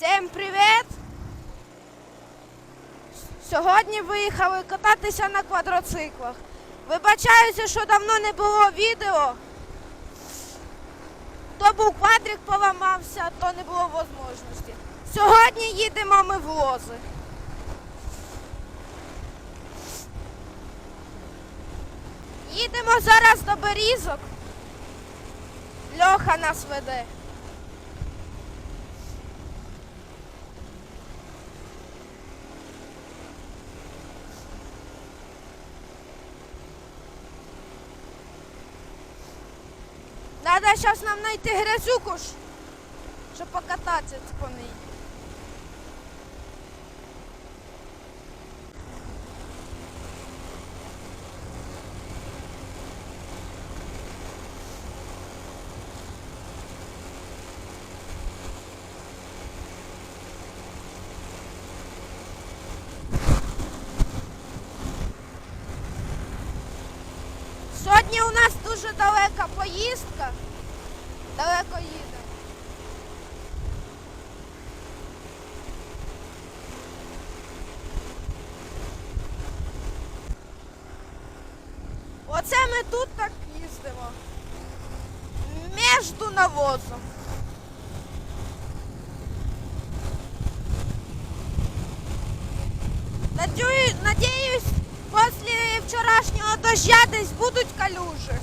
Всім привіт! Сьогодні виїхали кататися на квадроциклах. Вибачаюся, що давно не було відео. То був квадрик поламався, то не було можливості. Сьогодні їдемо ми в лози. Їдемо зараз до Берізок. Льоха нас веде. Надо зараз нам знайти грязюку, щоб покататися по ній. Сьогодні у нас дуже далека поїздка. Далеко їдемо. Оце ми тут так їздимо. Між навозом. Надію- Надіюсь, після вчорашнього дождя десь будуть калюжі.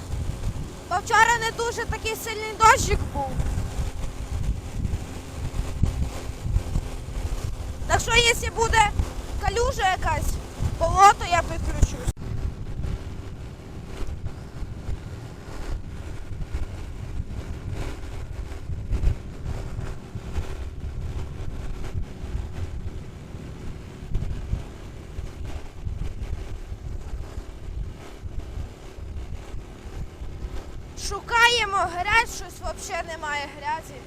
Бо вчора не дуже такий сильний дощик був. Так що, якщо буде калюжа якась, болото, я підключусь. Шукаємо грязь, щось взагалі немає грязі.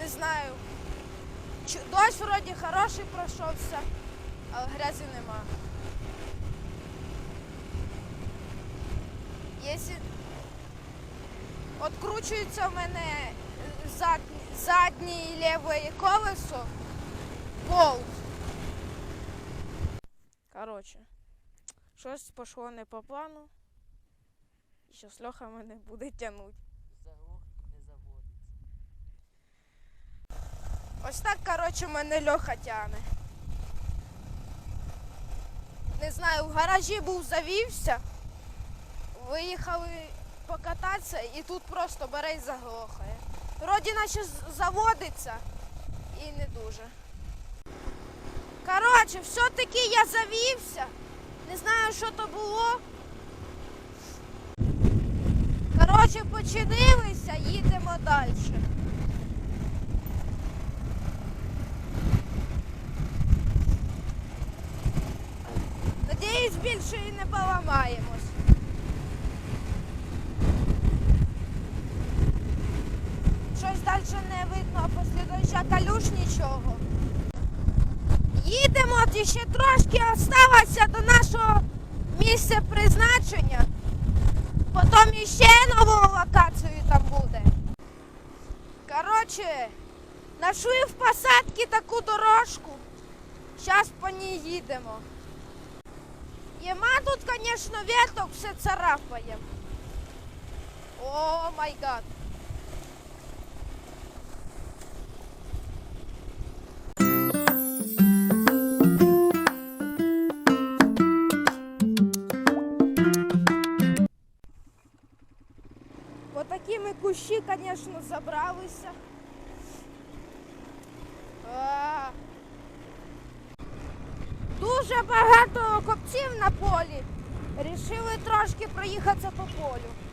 Не знаю. Дощ вроді хороший пройшовся, але грязі нема. Якщо откручується в мене заднє, заднє і колесо, болт. Коротше, щось пішло не по плану. І зараз Льоха мене буде тягнути. Заглох не заводиться. Ось так, коротше, мене Льоха тягне. Не знаю, в гаражі був завівся. Виїхали покататися і тут просто бере і заглохає. Вроді наче заводиться і не дуже. Коротше, все-таки я завівся. Не знаю, що то було. Коротше, починилися, їдемо далі. Надіюсь, більше і не поламаємось. Щось далі не видно, а після калюш нічого. Їдемо, ще трошки осталося до нашого місця призначення. Потім іще нову локацію там буде. Коротше, нашли в посадці таку дорожку. Зараз по ній їдемо. Єма тут, звісно, веток все царапає. О май гад. Кущі, звісно, забралися. Дуже багато копців на полі. Рішили трошки проїхатися по полю.